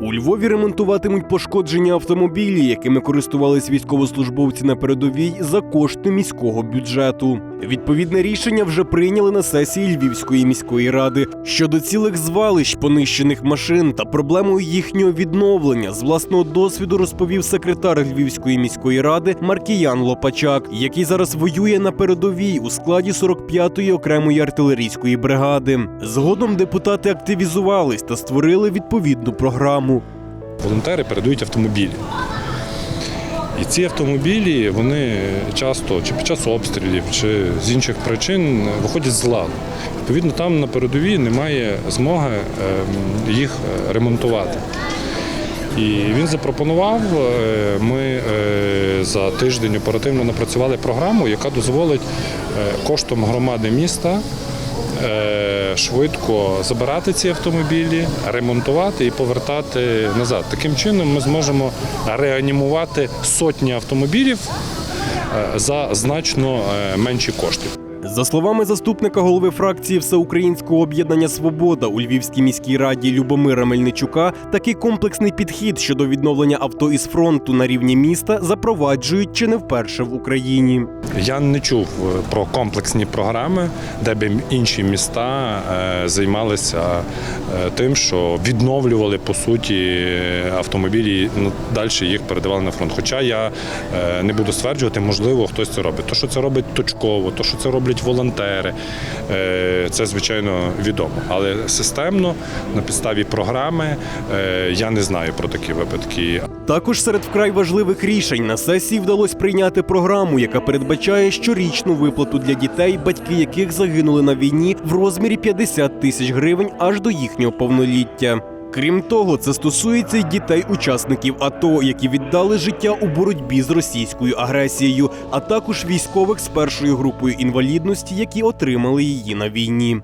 У Львові ремонтуватимуть пошкоджені автомобілі, якими користувались військовослужбовці на передовій за кошти міського бюджету. Відповідне рішення вже прийняли на сесії Львівської міської ради щодо цілих звалищ понищених машин та проблемою їхнього відновлення. З власного досвіду розповів секретар Львівської міської ради Маркіян Лопачак, який зараз воює на передовій у складі 45-ї окремої артилерійської бригади. Згодом депутати активізувались та створили відповідну програму. Волонтери передають автомобілі. І ці автомобілі вони часто чи під час обстрілів, чи з інших причин виходять з ладу. Відповідно, там на передовій немає змоги ем, їх е, ремонтувати. І він запропонував. е, Ми е, за тиждень оперативно напрацювали програму, яка дозволить коштом громади міста швидко забирати ці автомобілі, ремонтувати і повертати назад. Таким чином ми зможемо реанімувати сотні автомобілів е, за значно е, менші кошти. За словами заступника голови фракції Всеукраїнського об'єднання Свобода у Львівській міській раді Любомира Мельничука, такий комплексний підхід щодо відновлення авто із фронту на рівні міста запроваджують чи не вперше в Україні. Я не чув е, про комплексні програми, де б інші міста е, займалися е, тим, що відновлювали по суті автомобілі, ну далі їх передавали на фронт. Хоча я не буду стверджувати, можливо, хтось це робить. То, що це робить точково, то, що це роблять волонтери, е, це звичайно відомо. Але системно на підставі програми е, я не знаю про такі випадки. Також серед вкрай важливих рішень на сесії вдалося прийняти програму, яка передбачає щорічну виплату для дітей, батьки яких загинули на війні в розмірі 50 тисяч гривень аж до їхнього повноліття. Крім того, це стосується й дітей-учасників АТО, які віддали життя у боротьбі з російською агресією, а також військових з першою групою інвалідності, які отримали її на війні.